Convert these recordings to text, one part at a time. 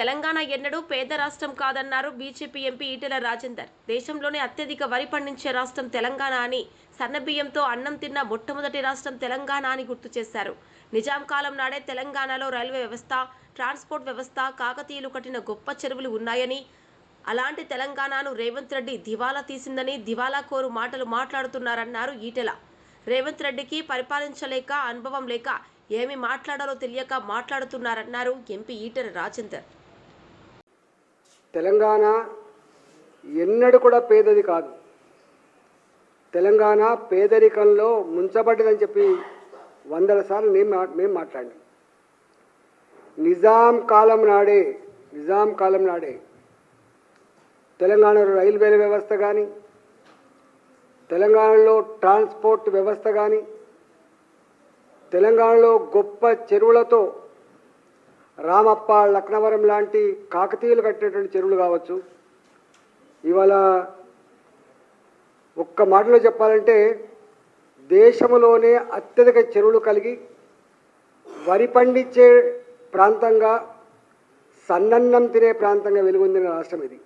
తెలంగాణ ఎన్నడూ పేద రాష్ట్రం కాదన్నారు బీజేపీ ఎంపీ ఈటెల రాజేందర్. దేశంలోనే అత్యధిక వరి పండించే రాష్ట్రం తెలంగాణ అని సన్నబియ్యంతో అన్నం తిన్న మొట్టమొదటి రాష్ట్రం తెలంగాణ అని గుర్తు చేశారు. నిజాం కాలం నాడే తెలంగాణలో రైల్వే వ్యవస్థ ట్రాన్స్పోర్ట్ వ్యవస్థ కాకతీయులు కట్టిన గొప్ప చెరువులు ఉన్నాయని అలాంటి తెలంగాణను రేవంత్ రెడ్డి దివాలా తీసిందని దివాలా కోరు మాటలు మాట్లాడుతున్నారన్నారు ఈటెల. రేవంత్ రెడ్డికి పరిపాలించలేక అనుభవం లేక ఏమి మాట్లాడాలో తెలియక మాట్లాడుతున్నారన్నారు ఎంపీ ఈటెల రాజేందర్. తెలంగాణ ఎన్నడూ కూడా పేదది కాదు. తెలంగాణ పేదరికంలో ముంచబడ్డదని చెప్పి వందల సార్లు నేను మా- మేము మాట్లాడినాం. నిజాం కాలం నాడే నిజాం కాలం నాడే తెలంగాణలో రైల్వేల వ్యవస్థ కానీ తెలంగాణలో ట్రాన్స్పోర్ట్ వ్యవస్థ కానీ తెలంగాణలో గొప్ప చెరువులతో రామప్ప లక్నవరం లాంటి కాకతీయులు కట్టినటువంటి చెరువులు కావచ్చు. ఇవాళ ఒక్క మాటలో చెప్పాలంటే దేశంలోనే అత్యధిక చెరువులు కలిగి వరి పండించే ప్రాంతంగా సన్నన్నం తినే ప్రాంతంగా వెలుగొందిన రాష్ట్రం ఇది.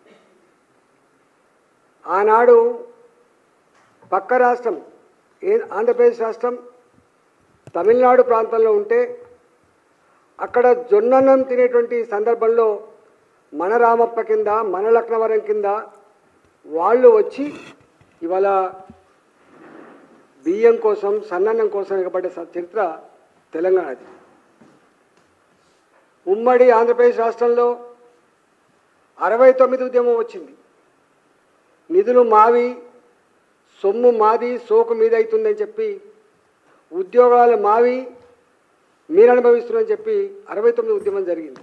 ఆనాడు పక్క రాష్ట్రం ఏ ఆంధ్రప్రదేశ్ రాష్ట్రం తమిళనాడు ప్రాంతంలో ఉంటే అక్కడ జొన్నన్నం తినేటువంటి సందర్భంలో మన రామప్ప కింద మన లక్నవరం కింద వాళ్ళు వచ్చి ఇవాళ బియ్యం కోసం సన్నన్నం కోసం ఎగబడ్డ చరిత్ర తెలంగాణది. ఉమ్మడి ఆంధ్రప్రదేశ్ రాష్ట్రంలో అరవై తొమ్మిది ఉద్యమం వచ్చింది. నిధులు మావి సొమ్ము మాది సోకు మీద అవుతుందని చెప్పి ఉద్యోగాలు మావి మీరు అనుభవిస్తున్నారని చెప్పి అరవై తొమ్మిది ఉద్యమం జరిగింది.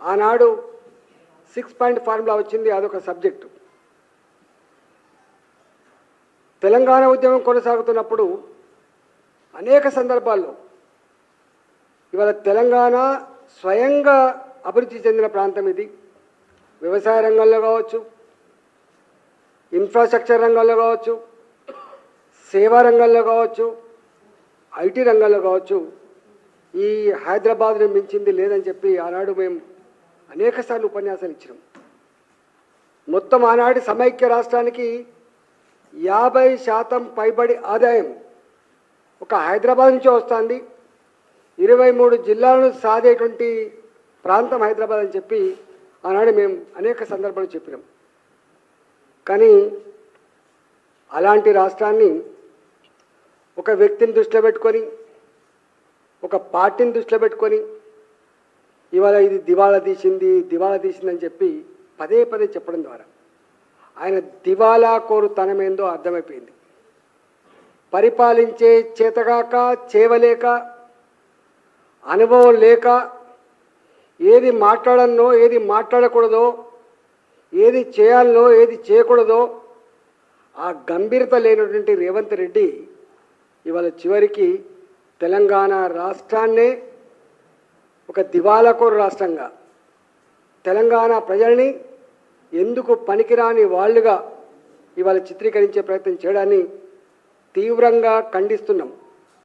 ఆనాడు సిక్స్ పాయింట్ ఫార్ములా వచ్చింది అదొక సబ్జెక్టు. తెలంగాణ ఉద్యమం కొనసాగుతున్నప్పుడు అనేక సందర్భాల్లో ఇవాళ తెలంగాణ స్వయంగా అభివృద్ధి చెందిన ప్రాంతం ఇది. వ్యవసాయ రంగంలో కావచ్చు ఇన్ఫ్రాస్ట్రక్చర్ రంగంలో కావచ్చు సేవా రంగంలో కావచ్చు ఐటీ రంగంలో కావచ్చు ఈ హైదరాబాద్ను మించింది లేదని చెప్పి ఆనాడు మేము అనేకసార్లు ఉపన్యాసాలు ఇచ్చినాం. మొత్తం ఆనాటి సమైక్య రాష్ట్రానికి యాభై శాతం పైబడి ఆదాయం ఒక హైదరాబాద్ నుంచే వస్తుంది. ఇరవై మూడు జిల్లాలను సాధేటువంటి ప్రాంతం హైదరాబాద్ అని చెప్పి ఆనాడు మేము అనేక సందర్భాలు చెప్పినాం. కానీ అలాంటి రాష్ట్రాన్ని ఒక వ్యక్తిని దృష్టిలో పెట్టుకొని ఒక పార్టీని దృష్టిలో పెట్టుకొని ఇవాళ ఇది దివాళా తీసింది దివాళా తీసిందని చెప్పి పదే పదే చెప్పడం ద్వారా ఆయన దివాలా కోరు తనమేందో అర్థమైపోయింది. పరిపాలించే చేతగాక చేవలేక అనుభవం లేక ఏది మాట్లాడన్నో ఏది మాట్లాడకూడదో ఏది చేయాలనో ఏది చేయకూడదో ఆ గంభీరత లేనటువంటి రేవంత్ రెడ్డి ఇవాళ చివరికి తెలంగాణ రాష్ట్రాన్నే ఒక దివాలాకోరు రాష్ట్రంగా తెలంగాణ ప్రజల్ని ఎందుకు పనికిరాని వాళ్ళుగా ఇవాళ చిత్రీకరించే ప్రయత్నం చేయడాన్ని తీవ్రంగా ఖండిస్తున్నాం.